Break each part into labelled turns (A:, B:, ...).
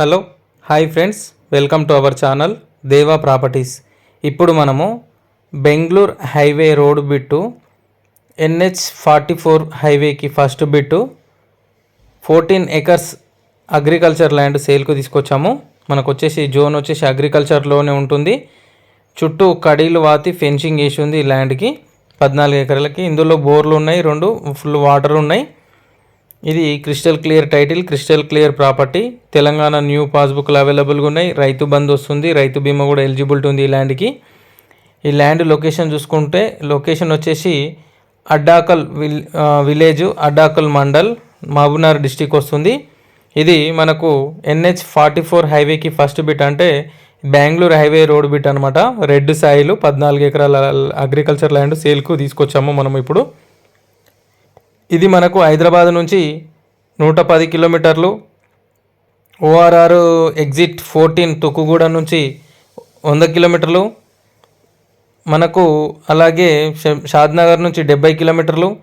A: Hello hi friends. Welcome to our channel Deva properties. ఇప్పుడు మనము Bengaluru highway road bit NH forty four హైవేకి first bit fourteen acres agriculture land సేల్కు తీసుకొచ్చాము. మనకు వచ్చేసి zone వచ్చేసి అగ్రికల్చర్లోనే ఉంటుంది. చుట్టూ కడీలు వాతి ఫెన్సింగ్ వేసి ఉంది ఈ ల్యాండ్కి. పద్నాలుగు ఎకరాలకి. ఇందులో బోర్లు ఉన్నాయి రెండు ఫుల్ వాటర్ ఉన్నాయి ఇది crystal clear title crystal clear property Telangana new పాస్బుక్లు అవైలబుల్గా ఉన్నాయి. రైతు బంద్ వస్తుంది. రైతు బీమా కూడా ఎలిజిబిలిటీ ఉంది ఈ ల్యాండ్కి ఈ ల్యాండ్ లొకేషన్ చూసుకుంటే లొకేషన్ వచ్చేసి అడ్డాకల్ విల్ విలేజ్ అడ్డాకల్ మండల్ మహబూబ్నగర్ డిస్టిక్ వస్తుంది. ఇది మనకు ఎన్హెచ్ ఫార్టీ ఫోర్ హైవేకి ఫస్ట్ బిట్ అంటే బెంగళూరు హైవే రోడ్ బిట్ అనమాట రెడ్ సాయిలు పద్నాలుగు ఎకరాల అగ్రికల్చర్ ల్యాండ్ సేల్కు తీసుకొచ్చాము మనం ఇప్పుడు. ఇది మనకు హైదరాబాద్ నుంచి నూట పది కిలోమీటర్లు. ఓఆర్ఆర్ ఎగ్జిట్ ఫోర్టీన్ తొక్కుగూడ నుంచి వంద కిలోమీటర్లు. మనకు అలాగే ష- షాద్నగర్ నుంచి డెబ్బై కిలోమీటర్లు.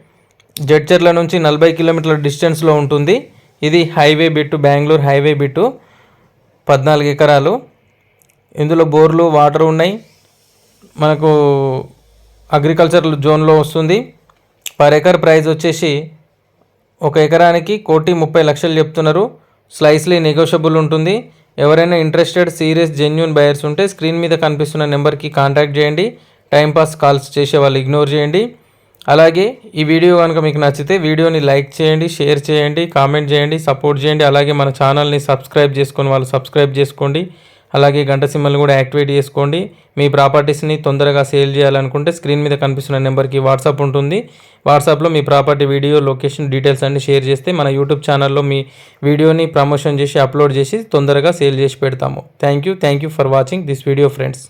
A: జడ్చర్ల నుంచి నలభై కిలోమీటర్ల డిస్టెన్స్లో ఉంటుంది. ఇది highway bit Bengaluru highway bit పద్నాలుగు ఎకరాలు. ఇందులో బోర్లు వాటర్ ఉన్నాయి. మనకు అగ్రికల్చర్ జోన్లో వస్తుంది. పర్ ఎకర్ ప్రైస్ వచ్చేసి ఒక ఎకరానికి కోటి ముప్పై లక్షలు చెప్తున్నారు. స్లైస్లీ నెగోషియబుల్ ఉంటుంది. ఎవరైనా ఇంట్రెస్టెడ్ సీరియస్ జెన్యున్ బయర్స్ ఉంటే స్క్రీన్ మీద కనిపిస్తున్న నెంబర్కి కాంటాక్ట్ చేయండి. టైంపాస్ కాల్స్ చేసే వాళ్ళు ఇగ్నోర్ చేయండి. అలాగే ఈ వీడియో కనుక మీకు నచ్చితే వీడియోని లైక్ చేయండి షేర్ చేయండి కామెంట్ చేయండి సపోర్ట్ చేయండి. అలాగే మన ఛానల్ని సబ్స్క్రైబ్ చేసుకొని వాళ్ళు సబ్స్క్రైబ్ చేసుకోండి. అలాగే గంట సిమ్మల్ని కూడా యాక్టివేట్ చేసుకోండి. మీ ప్రాపర్టీస్ని తొందరగా సేల్ చేయాలనుకుంటే స్క్రీన్ మీద కనిపిస్తున్న నెంబర్కి వాట్సాప్ ఉంటుంది. వాట్సాప్లో మీ ప్రాపర్టీ వీడియో లొకేషన్ డీటెయిల్స్ అన్ని షేర్ చేస్తే మన యూట్యూబ్ ఛానల్లో మీ వీడియోని ప్రమోషన్ చేసి అప్లోడ్ చేసి తొందరగా సేల్ చేసి పెడతాము. Thank you thank you for watching this video friends.